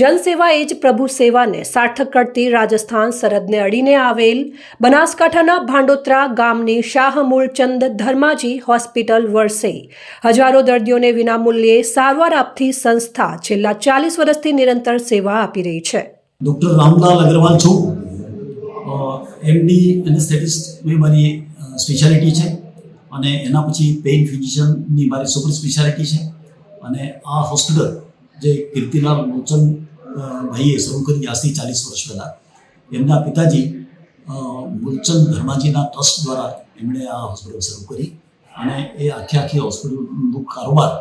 જનસેવા એ જ પ્રભુ સેવાને સાર્થક કરતી રાજસ્થાન સરહદને અડીને આવેલ બનાસકાંઠાના ભાંડોત્રા ગામની શાહ મૂળચંદ ધર્માજી હોસ્પિટલ વર્ષે હજારો દર્દીઓને વિનામૂલ્યે સારવાર આપતી સંસ્થા છેલ્લા ચાલીસ વર્ષથી નિરંતર સેવા આપી રહી છે. ડૉક્ટર રામલાલ અગ્રવાલ છું. એમડી એનેસ્થેટિસ્ટ મેં મારી સ્પેશિયાલિટી છે અને એના પછી પેઇન ફિઝિશિયનની મારી સુપર સ્પેશિયાલિટી છે. અને આ હોસ્પિટલ જે કીર્તિલાલ મોચન ભાઈએ શરૂ કરી આજથી ચાલીસ વર્ષ પહેલાં એમના પિતાજી મૂલચંદ ધર્માજીના ટ્રસ્ટ દ્વારા એમણે આ હોસ્પિટલ શરૂ કરી અને એ આખી આખી હોસ્પિટલનું કારોબાર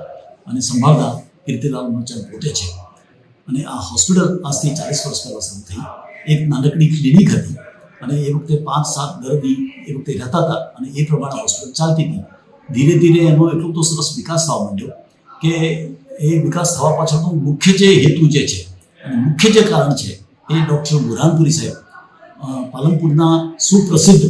અને સંભાળતા કીર્તિલાલ મૂલચંદ પોતે છે. અને આ હોસ્પિટલ આજથી ચાલીસ વર્ષ પહેલાં શરૂ થઈ. એક નાનકડી ક્લિનિક હતી અને એ વખતે પાંચ સાત દર્દી એ વખતે રહેતા હતા અને એ પ્રમાણે હોસ્પિટલ ચાલતી હતી. ધીરે ધીરે એનો એટલો તો સરસ વિકાસ થવા માંડ્યો કે એ વિકાસ થવા પાછળનો મુખ્ય જે હેતુ જે છે મુખ્ય જે કારણ છે એ ડૉક્ટર બુરહાનપુરી સાહેબ પાલનપુરના સુપ્રસિદ્ધ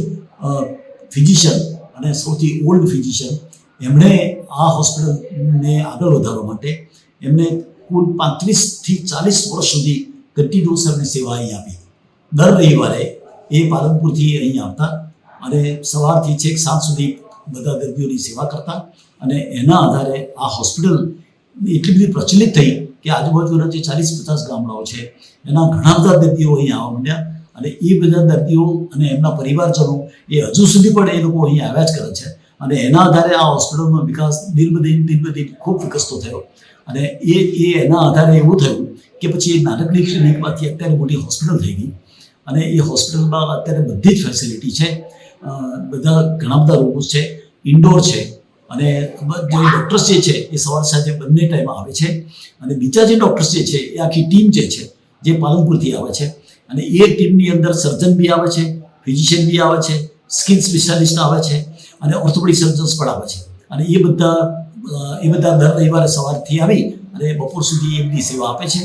ફિઝિશિયન અને સૌથી ઓલ્ડ ફિઝિશિયન. એમણે આ હોસ્પિટલને આગળ વધારવા માટે એમને કુલ પાંત્રીસથી ચાલીસ વર્ષ સુધી કન્ટિન્યુઅસ એમને સેવા અહીં આપી. દર રવિવારે એ પાલનપુરથી અહીં આવતા અને સવારથી છેક સાંજ સુધી બધા દર્દીઓની સેવા કરતા અને એના આધારે આ હોસ્પિટલ એટલી બધી પ્રચલિત થઈ કે આજુબાજુના જે ચાલીસ પચાસ ગામડાઓ છે, એના ઘણા બધા દર્દીઓ અહીંયા આવવા માંડ્યા અને એ બધા દર્દીઓ અને એમના પરિવારજનો એ હજુ સુધી પણ એ લોકો અહીંયા આવ્યા જ કરે છે. અને એના આધારે આ હોસ્પિટલનો વિકાસ દિન દિન ખૂબ વિકસતો થયો. અને એ એ એના આધારે એવું થયું કે પછી એ નાનકડી ક્લિનિકમાંથી અત્યારે મોટી હોસ્પિટલ થઈ ગઈ. અને એ હોસ્પિટલમાં અત્યારે બધી જ ફેસિલિટી છે. બધા ઘણા બધા રૂમ્સ છે, ઇન્ડોર છે. અને જે ડૉક્ટર્સ જે છે, એ સવાર સાંજે બંને ટાઈમ આવે છે. અને બીજા જે ડૉક્ટર્સ જે છે, એ આખી ટીમ જે છે, જે પાલનપુરથી આવે છે. અને એ ટીમની અંદર સર્જન બી આવે છે ફિઝિશિયન બી આવે છે સ્કિન સ્પેશિયાલિસ્ટ આવે છે, અને ઓર્થોપેડિક સર્જન્સ પણ આવે છે. અને એ બધા એ બધા દર રવિવારે સવારથી આવી અને બપોર સુધી એ બધી સેવા આપે છે.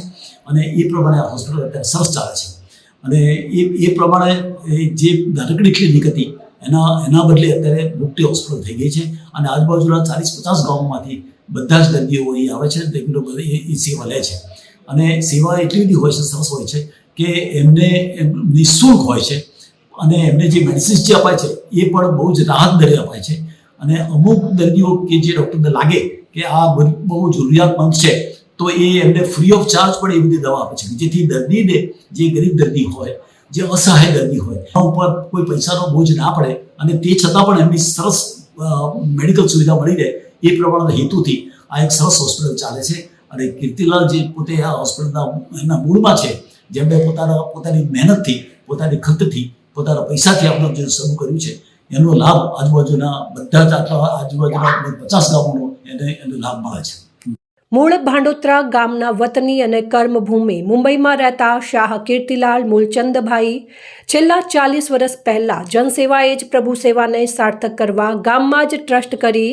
અને એ પ્રમાણે હોસ્પિટલ અત્યારે સરસ ચાલે છે. અને એ એ પ્રમાણે જે નાનકડી ક્લિનિક હતી એના એના બદલે અત્યારે મોટી હોસ્પિટલ થઈ ગઈ છે અને આજુબાજુના ચાલીસ પચાસ ગામોમાંથી બધા જ દર્દીઓ અહીં આવે છે. રેગ્યુલર એ એ સેવા લે છે. અને સેવા એટલી બધી હોય છે, સરસ હોય છે કે એમને એમ નિઃશુલ્ક હોય છે. અને એમને જે મેડિસિન્સ જે અપાય છે, એ પણ બહુ જ રાહત દરે અપાય છે. અને અમુક દર્દીઓ કે જે ડૉક્ટરને લાગે કે આ બહુ જરૂરિયાતમંદ છે, તો એ એમને ફ્રી ઓફ ચાર્જ પણ એ બધી દવા આપે છે. જેથી દર્દીને જે ગરીબ દર્દી હોય જે અસહાય દર્દી હોય. ઉપર કોઈ પૈસાનો બોજ ના પડે અને તે છતાં પણ એમની સરસ મેડિકલ સુવિધા મળી રહે એ પ્રમાણના હેતુથી આ એક સરસ હોસ્પિટલ ચાલે છે. અને કીર્તિલાલ જે પોતે આ હોસ્પિટલના એના મૂળમાં છે જેમણે પોતાના, પોતાની મહેનતથી, પોતાની ખર્ચથી, પોતાના પૈસાથી આપણું જે શરૂ કર્યું છે, એનો લાભ આજુબાજુના બધા જ આજુબાજુના પચાસ ગામોનો એને, એનો લાભ મળે છે. મૂળ ભાંડોત્રા ગામના વતની અને કર્મભૂમિ મુંબઈમાં રહેતા શાહ કીર્તિલાલ મૂલચંદભાઈ છેલ્લા ચાલીસ વર્ષ પહેલાં જનસેવા એ જ પ્રભુ સેવાને સાર્થક કરવા ગામમાં જ ટ્રસ્ટ કરી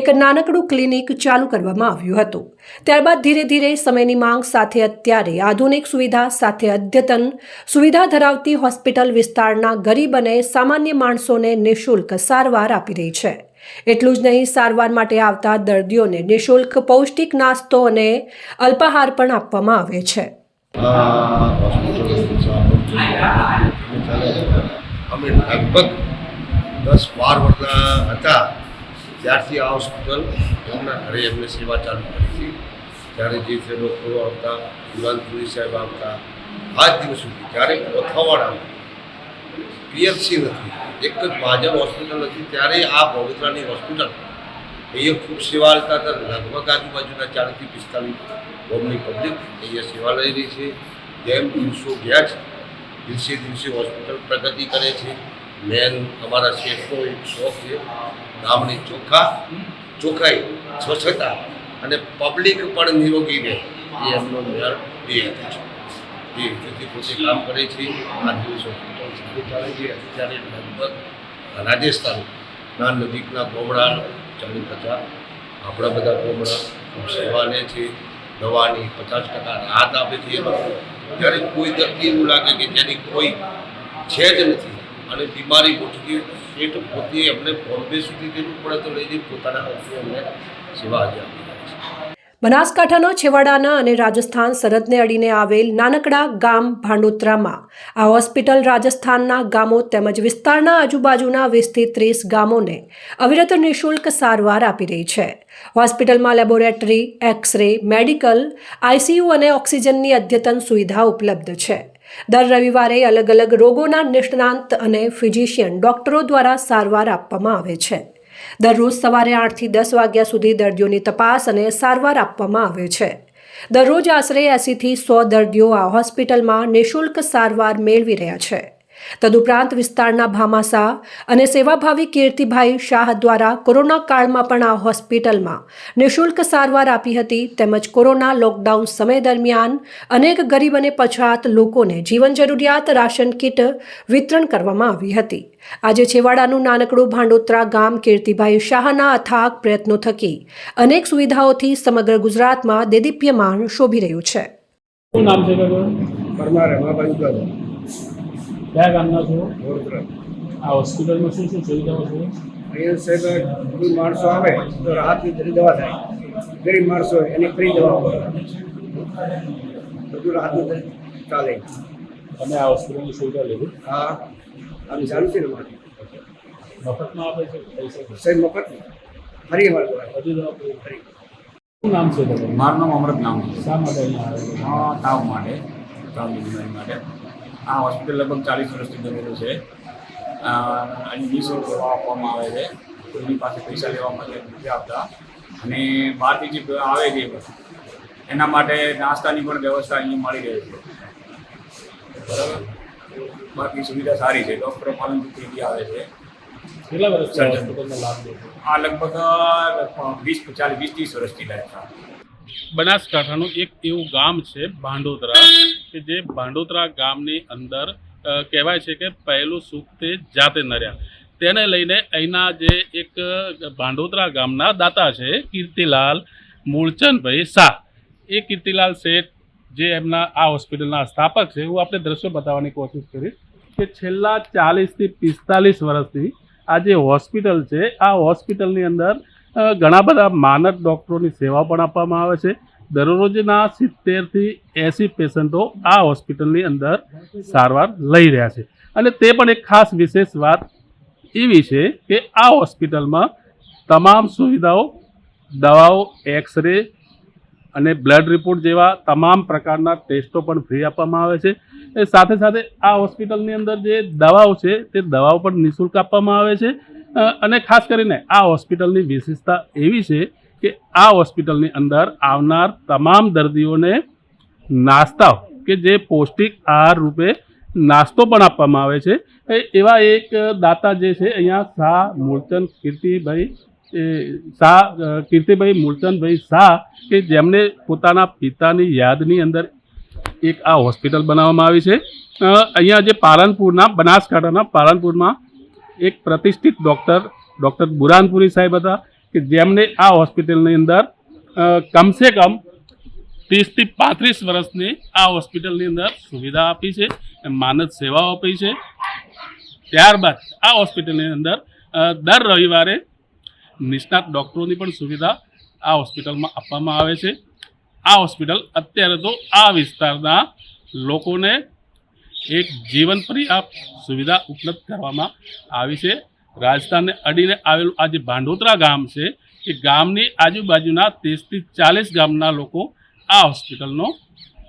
એક નાનકડું ક્લિનિક ચાલુ કરવામાં આવ્યું હતું. ત્યારબાદ ધીરે ધીરે સમયની માંગ સાથે અત્યારે આધુનિક સુવિધા સાથે અદ્યતન સુવિધા ધરાવતી હોસ્પિટલ વિસ્તારના ગરીબ અને સામાન્ય માણસોને નિઃશુલ્ક સારવાર આપી રહી છે. એટલું જ નહીં, સારવાર માટે આવતા દર્દીઓને નિઃશુલ્ક પૌષ્ટિક નાસ્તો અને અલ્પાહાર પણ આપવામાં આવે છે. અમે લગભગ દસ બાર વર્ષના હતા, ત્યારથી આ હોસ્પિટલ એમના ઘરે એમને સેવા ચાલુ કરી હતી. ત્યારે જે તે ડૉક્ટરો આવતા ગુલાનપુરી સાહેબ આવતા, આજ દિવસ સુધી ક્યારેક પથાવાળા પીએચસી નથી. એક જ ભાજપ હોસ્પિટલ હતી. ત્યારે આ બગોદરાની હોસ્પિટલ અહીંયા ખૂબ સેવા લેતા હતા. લગભગ આજુબાજુના ચાલીસથી પિસ્તાલીસ ગામની પબ્લિક અહીંયા સેવા લઈ રહી છે. જેમ દિવસો ગયા છે, દિવસે દિવસે હોસ્પિટલ પ્રગતિ કરે છે. મેન અમારા શેફનો એક શોખ છે ગામની ચોખ્ખા ચોખ્ખાઈ સ્વચ્છતા અને પબ્લિક પણ નિરોગી રહે એ એમનો મેળ બે હેતુ છે. એ પોતે કામ કરે છે. આ દિવસ હોસ્પિટલ સારી અત્યારે લગભગ રાજસ્થાનના નજીકના ગોમડા ચાલીસ પચાસ આપણા બધા ગોમડા સેવા લે છે દવાની પચાસ ટકા રાહત આપે છે ત્યારે કોઈ દર્દી એવું લાગે કે જેની કોઈ છે જ નથી અને બીમારી ઓછી શેઠ પોતે એમને બોમ્બે સુધી દેવું પડે તો લઈ જઈ પોતાના અમને સેવા આજે આપી બનાસકાંઠાના છેવાડાના અને રાજસ્થાન સરહદને અડીને આવેલ નાનકડા ગામ ભાંડોત્રામાં આ હોસ્પિટલ રાજસ્થાનના ગામો તેમજ વિસ્તારના આજુબાજુના વીસથી ત્રીસ ગામોને અવિરત નિઃશુલ્ક સારવાર આપી રહી છે. હોસ્પિટલમાં laboratory X ray medical ICU અને ઓક્સિજનની અદ્યતન સુવિધા ઉપલબ્ધ છે. દર રવિવારે અલગ અલગ રોગોના નિષ્ણાંત અને ફિઝિશિયન ડોક્ટરો દ્વારા સારવાર આપવામાં આવે છે. દરરોજ સવારે આઠથી દસ વાગ્યા સુધી દર્દીઓની તપાસ અને સારવાર આપવામાં આવે છે. દરરોજ આશરે એંસીથી સો દર્દીઓ આ હોસ્પિટલમાં નિઃશુલ્ક સારવાર મેળવી રહ્યા છે. તદુપરાંત વિસ્તારના ભામાસા અને સેવાભાવી કીર્તિભાઈ શાહ દ્વારા કોરોના કાળમાં પણ આ હોસ્પિટલમાં નિઃશુલ્ક સારવાર આપી હતી તેમજ કોરોના લોકડાઉન સમય દરમિયાન અનેક ગરીબ અને પછાત લોકોને જીવન જરૂરિયાત રાશન કીટ વિતરણ કરવામાં આવી હતી. આજે છેવાડાનું નાનકડું ભાંડોત્રા ગામ કીર્તિભાઈ શાહના અથાગ પ્રયત્નો થકી અનેક સુવિધાઓથી સમગ્ર ગુજરાતમાં દેદીપ્યમાન શોભી રહ્યું છે. શું નામ છે પરમાર રમાભાઈ કયા ગામના છો? આ હોસ્પિટલમાં શું શું સુવિધાઓ છે? અહીંયા સાહેબ કોઈ માણસો આવે તો રાહતની જરી દવા થાય. ગરીબ માણસો હોય એને ફ્રી દવા હોય. બધું રાહતની ચાલે. તમે આ હોસ્પિટલની સુવિધા લીધી? હા આમ જાણું છે ને મારે. મફતમાં આપે છે પૈસા? છે સાહેબ મફત ફરી અમારે બધું દવા ફરી. શું નામ છે તમારું? મારું નામ અમૃત નામ છે શા માટે તાવ માટે. તાવની બીમારી માટે. આ હોસ્પિટલ લગભગ ચાલીસ વર્ષથી બનેલું છે. અહીં નિઃશુલ્ક સેવા આપવામાં આવે છે. કોઈની પાસે પૈસા લેવા માટે નથી આપતા અને બહારથી જે આવે છે એના માટે નાસ્તાની પણ વ્યવસ્થા અહીં મળી રહે છે. બરાબર? બાકી સુવિધા સારી છે. ડૉક્ટરો પાલનપુરથી આવે છે. કેટલા વર્ષ આ લાભ આ લગભગ વીસ ચાલીસ વીસ ત્રીસ વર્ષથી લાયક બનાસકાંઠાનું એક એવું ગામ છે ભાંડોદરા, કે જે ભાંડોદરા ગામની અંદર કહેવાય છે કે પહેલું સુખ તે જાતે નર્યા. તેને લઈને અહીંના જે એક ભાંડોદરા ગામના દાતા છે, કીર્તિલાલ મૂળચંદભાઈ શાહ. એ કીર્તિલાલ શેઠ જે એમના આ હોસ્પિટલના સ્થાપક છે, હું આપણે દ્રશ્યો બતાવવાની કોશિશ કરીશ કે છેલ્લા ચાલીસથી પિસ્તાલીસ વર્ષથી આ જે હોસ્પિટલ છે, આ હોસ્પિટલની અંદર ઘણા બધા માનદ ડૉક્ટરોની સેવા પણ આપવામાં આવે છે. દરરોજના સિત્તેરથી એંસી પેશન્ટો આ હોસ્પિટલની અંદર સારવાર લઈ રહ્યા છે. અને તે પણ એક ખાસ વિશેષ વાત એવી છે કે આ હોસ્પિટલમાં તમામ સુવિધાઓ, દવાઓ, એક્સરે અને બ્લડ રિપોર્ટ જેવા તમામ પ્રકારના ટેસ્ટો પણ ફ્રી આપવામાં આવે છે. એ સાથે સાથે આ હોસ્પિટલની અંદર જે દવાઓ છે તે દવાઓ પણ નિઃશુલ્ક આપવામાં આવે છે. અને ખાસ કરીને આ હોસ્પિટલની વિશેષતા એવી છે કે આ હોસ્પિટલની અંદર આવનાર તમામ દર્દીઓને નાસ્તા કે જે પૌષ્ટિક આહાર રૂપે નાસ્તો પણ આપવામાં આવે છે. એવા એક દાતા જે છે, અહીંયા શાહ મૂળચંદ કીર્તિભાઈ શાહ કીર્તિભાઈ મૂળચંદભાઈ શાહ કે જેમને પોતાના પિતાની યાદની અંદર એક આ હોસ્પિટલ બનાવવામાં આવી છે. અહીંયા જે પાલનપુરના, બનાસકાંઠાના પાલનપુરમાં એક પ્રતિષ્ઠિત ડૉક્ટર ડૉક્ટર બુરાનપુરી સાહેબ હતા, કે જેમને આ હોસ્પિટલની અંદર કમસે કમ ત્રીસથી પાંત્રીસ વર્ષની આ હોસ્પિટલની અંદર સુવિધા આપી છે માનદ સેવાઓ આપી છે. ત્યારબાદ આ હોસ્પિટલની અંદર દર રવિવારે નિષ્ણાત ડૉક્ટરોની પણ સુવિધા આ હોસ્પિટલમાં આપવામાં આવે છે. આ હોસ્પિટલ અત્યારે તો આ વિસ્તારના લોકોને એક જીવન પર્યાપ્ત સુવિધા ઉપલબ્ધ કરવામાં આવી છે. રાજસ્થાનને અડીને આવેલું આ જે ભાંડોતરા ગામ છે, એ ગામની આજુબાજુના ત્રીસથી ચાલીસ ગામના લોકો આ હોસ્પિટલનો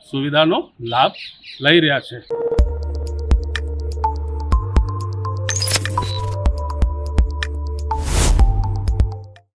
સુવિધાનો લાભ લઈ રહ્યા છે.